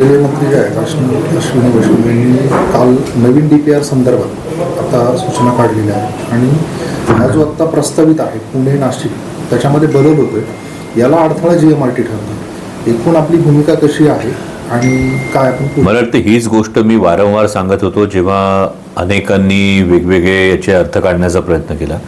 मंत्री जे आहेत अश्विनी वैष्णव यांनी काल नवीन डी पी आर संदर्भात आता सूचना काढलेल्या आहेत. आणि हा जो आत्ता प्रस्तावित आहे पुणे नाशिक त्याच्यामध्ये बदल होतोय. याला अडथळा जी एम आर टी ठरतो एकूण आपली भूमिका कशी आहे आणि काय आपण मला वाटतं हीच गोष्ट मी वारंवार सांगत होतो जेव्हा अनेकांनी वेगवेगळे याचे अर्थ काढण्याचा प्रयत्न केला.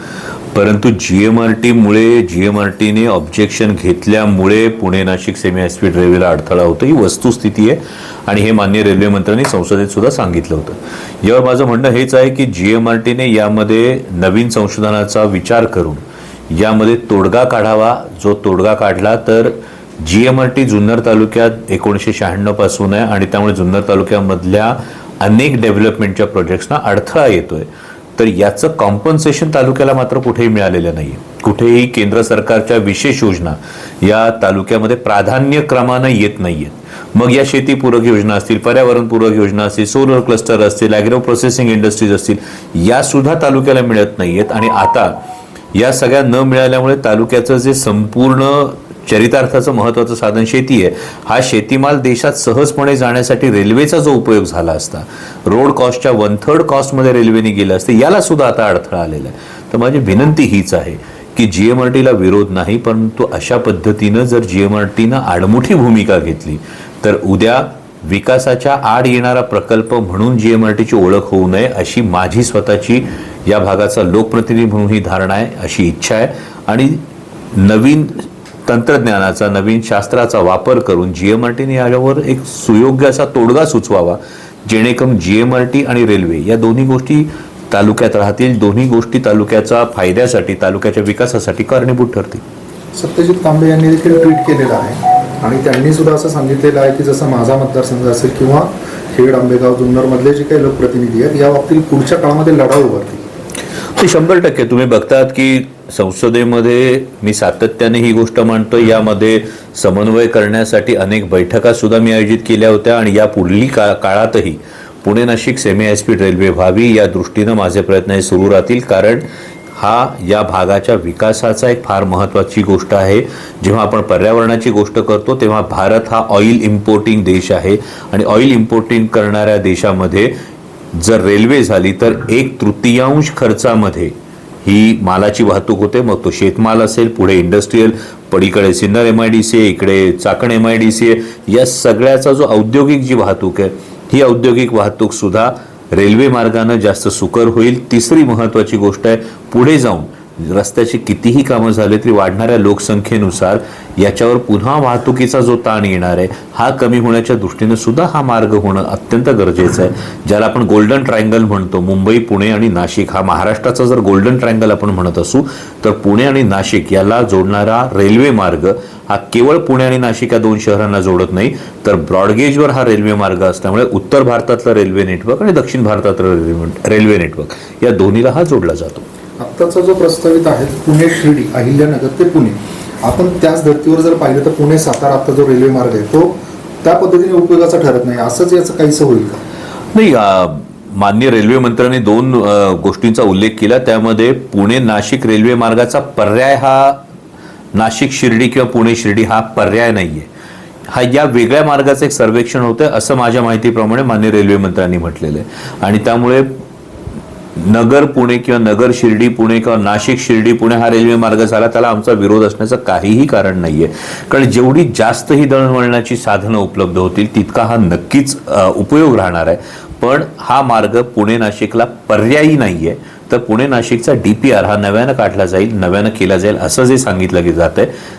परंतु जी एम आर टीमुळे जी एम आर टीने ऑब्जेक्शन घेतल्यामुळे Pune Nashik semi high speed रेल्वेला अडथळा होतो. ही वस्तुस्थिती आहे आणि हे मान्य रेल्वे मंत्र्यांनी संसदेत सुद्धा सांगितलं होतं. यावर माझं म्हणणं हेच आहे की जी एम आर टीने यामध्ये नवीन संशोधनाचा विचार करून यामध्ये तोडगा काढावा. जो तोडगा काढला तर G M R T Junnar तालुक्यात एकोणीसशे शहाण्णवपासून आहे आणि त्यामुळे जुन्नर तालुक्यामधल्या अनेक डेव्हलपमेंटच्या प्रोजेक्ट्सना अडथळा येतोय. तर याचं कॉम्पन्सेशन तालुक्याला मात्र कुठेही मिळालेलं नाही कुठेही केंद्र सरकारच्या विशेष योजना या तालुक्यामध्ये प्राधान्य क्रमानं येत नाहीयेत. मग या शेतीपूरक योजना असतील पर्यावरणपूरक योजना असतील सोलर क्लस्टर असतील ॲग्रो प्रोसेसिंग इंडस्ट्रीज असतील या सुद्धा तालुक्याला मिळत नाहीयेत. आणि आता या सगळ्या न मिळाल्यामुळे तालुक्याचं जे संपूर्ण चरितार्थाचं महत्त्वाचं साधन शेती आहे. हा शेतीमाल देशात सहजपणे जाण्यासाठी रेल्वेचा जो उपयोग झाला असता रोड कॉस्टच्या वन थर्ड कॉस्टमध्ये रेल्वेने गेलं असते याला सुद्धा आता अडथळा आलेला आहे. तर माझी विनंती हीच आहे की जी एम आर टीला विरोध नाही परंतु अशा पद्धतीनं जर जी एम आर टीनं आडमुठी भूमिका घेतली तर उद्या विकासाच्या आड येणारा प्रकल्प म्हणून जी एम आर टीची ओळख होऊ नये अशी माझी स्वतःची या भागाचा लोकप्रतिनिधी म्हणून ही धारणा आहे अशी इच्छा आहे. आणि नवीन तंत्रज्ञानाचा नवीन शास्त्राचा वापर करून जी एम आर टीने याच्यावर एक सुयोग्य असा तोडगा सुचवावा जेणेकरून जी एम आर टी आणि रेल्वे या दोन्ही गोष्टी तालुक्यात राहतील दोन्ही गोष्टी तालुक्याचा फायद्यासाठी तालुक्याच्या विकासासाठी कारणीभूत ठरतील. सत्यजित तांबे यांनी देखील ट्विट केलेलं आहे आणि त्यांनी सुद्धा असं सांगितलेलं आहे की जसं माझा मतदारसंघ असेल किंवा खेड आंबेगाव जुन्नरमधले जे काही लोकप्रतिनिधी आहेत या बाबतीत पुढच्या काळामध्ये लढा उभारतील. ते शंभर टक्के. तुम्ही बघतात की संसदेमध्ये मी सातत्याने ही गोष्ट मांडतो यामध्ये समन्वय करण्यासाठी अनेक बैठका सुद्धा मी आयोजित केल्या होत्या आणि या पुढली का काळातही Pune Nashik semi high speed railway व्हावी या दृष्टीनं माझे प्रयत्न हे सुरू राहतील. कारण हा या भागाच्या विकासाचा एक फार महत्त्वाची गोष्ट आहे. जेव्हा आपण पर्यावरणाची गोष्ट करतो तेव्हा भारत हा ऑइल इम्पोर्टिंग देश आहे. आणि ऑइल इम्पोर्टिंग करणाऱ्या देशामध्ये जर रेल्वे झाली तर एक तृतीयांश खर्चामध्ये ही मालाची वाहतूक होते. मग तो शेतमाल असेल पुढे industrial पडीकडे Sinnar M I D C आहे इकडे Chakan M I D C आहे या सगळ्याचा जो औद्योगिक जी वाहतूक आहे ही औद्योगिक वाहतूक सुद्धा रेल्वे मार्गानं जास्त सुकर होईल. तिसरी महत्त्वाची गोष्ट आहे पुढे जाऊन रस्त्याची कितीही कामं झाले तरी वाढणाऱ्या लोकसंख्येनुसार याच्यावर पुन्हा वाहतुकीचा जो ताण येणार आहे हा कमी होण्याच्या दृष्टीने सुद्धा हा मार्ग होणं अत्यंत गरजेचं आहे. ज्याला आपण गोल्डन ट्रायंगल म्हणतो मुंबई पुणे आणि नाशिक हा महाराष्ट्राचा जर गोल्डन ट्रायंगल आपण म्हणत असू तर पुणे आणि नाशिक याला जोडणारा रेल्वे मार्ग हा केवळ पुणे आणि नाशिक या दोन शहरांना जोडत नाही तर ब्रॉडगेजवर हा रेल्वे मार्ग असल्यामुळे उत्तर भारतातलं रेल्वे नेटवर्क आणि दक्षिण भारतातलं रेल्वे रेल्वे नेटवर्क या दोन्हीला हा जोडला जातो. आत्ताचा जो प्रस्तावित आहे पुणे शिर्डी अहिल्यानगर ते पुणे. आपण त्याच धर्तीवर जर पाहिलं तर पुणे सातारा आता जो रेल्वे मार्ग आहे तो त्या पद्धतीने उपयोगाचा ठरत नाही. असंच याचं काहीसं होईल का? नाही अ, माननीय रेल्वे मंत्र्यांनी दोन गोष्टींचा उल्लेख केला. त्यामध्ये पुणे नाशिक रेल्वे मार्गाचा पर्याय हा नाशिक शिर्डी किंवा पुणे शिर्डी हा पर्याय नाहीये. हा या वेगळ्या मार्गाचं एक सर्वेक्षण होतं असं माझ्या माहितीप्रमाणे माननीय रेल्वे मंत्र्यांनी म्हटलेलं आहे. आणि त्यामुळे नगर पुणे किंवा नगर शिर्डी पुणे किंवा नाशिक शिर्डी पुणे हा रेल्वे मार्ग झाला त्याला आमचा विरोध असण्याचं काहीही कारण नाहीये. कारण जेवढी जास्त ही दळणवळणाची साधनं उपलब्ध होतील तितका हा नक्कीच उपयोग राहणार आहे. पण हा मार्ग पुणे नाशिकला पर्यायी नाहीये. तर पुणे नाशिकचा डीपीआर हा नव्यानं काढला जाईल नव्यानं केला जाईल असं जे सांगितलं की जात आहे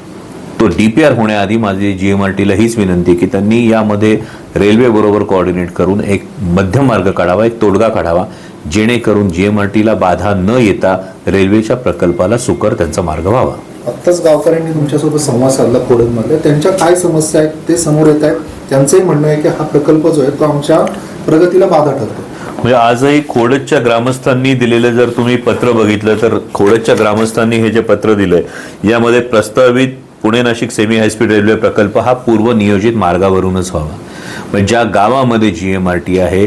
तो डीपीआर होण्याआधी माझी जी एम आर टीला हीच विनंती की त्यांनी यामध्ये रेल्वे बरोबर कोऑर्डिनेट करून एक मध्यम मार्ग काढावा एक तोडगा काढावा. जेणेकरून जी एम आर टीला बाधा न येता रेल्वेच्या प्रकल्पाला सुकर त्यांचा मार्ग व्हावा. आत्ताच गावकऱ्यांनी तुमच्यासोबत संवाद साधला खोडदमधल्या त्यांच्या काय समस्या आहेत ते समोर येत आहेत. त्यांचंही म्हणणं आहे की हा प्रकल्प जो आहे तो आमच्या प्रगतीला बाधा ठरतो. म्हणजे आजही खोडच्या ग्रामस्थांनी दिलेलं जर तुम्ही पत्र बघितलं तर खोडच्या ग्रामस्थांनी हे जे पत्र दिलंय यामध्ये प्रस्तावित Pune Nashik semi high speed railway प्रकल्प हा पूर्व नियोजित मार्गावरूनच व्हावा. म्हणजे ज्या गावामध्ये जी एम आर टी आहे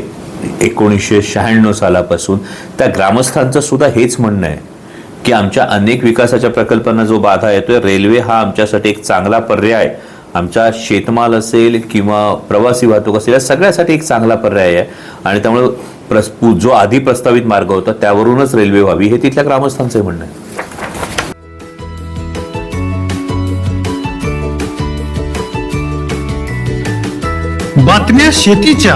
एकोणीसशे शहाण्णव सालापासून. त्या ग्रामस्थांचं सुद्धा हेच म्हणणं आहे की आमच्या अनेक विकासाच्या प्रकल्पांना जो बाधा येतोय रेल्वे हा आमच्यासाठी एक चांगला पर्याय आमच्या शेतमाल असेल किंवा प्रवासी वाहतूक असेल या सगळ्यासाठी एक चांगला पर्याय आहे. आणि त्यामुळे प्रस- जो आधी प्रस्तावित मार्ग होता त्यावरूनच रेल्वे व्हावी हे तिथल्या ग्रामस्थांचं म्हणणं आहे. बातम्या शेतीच्या.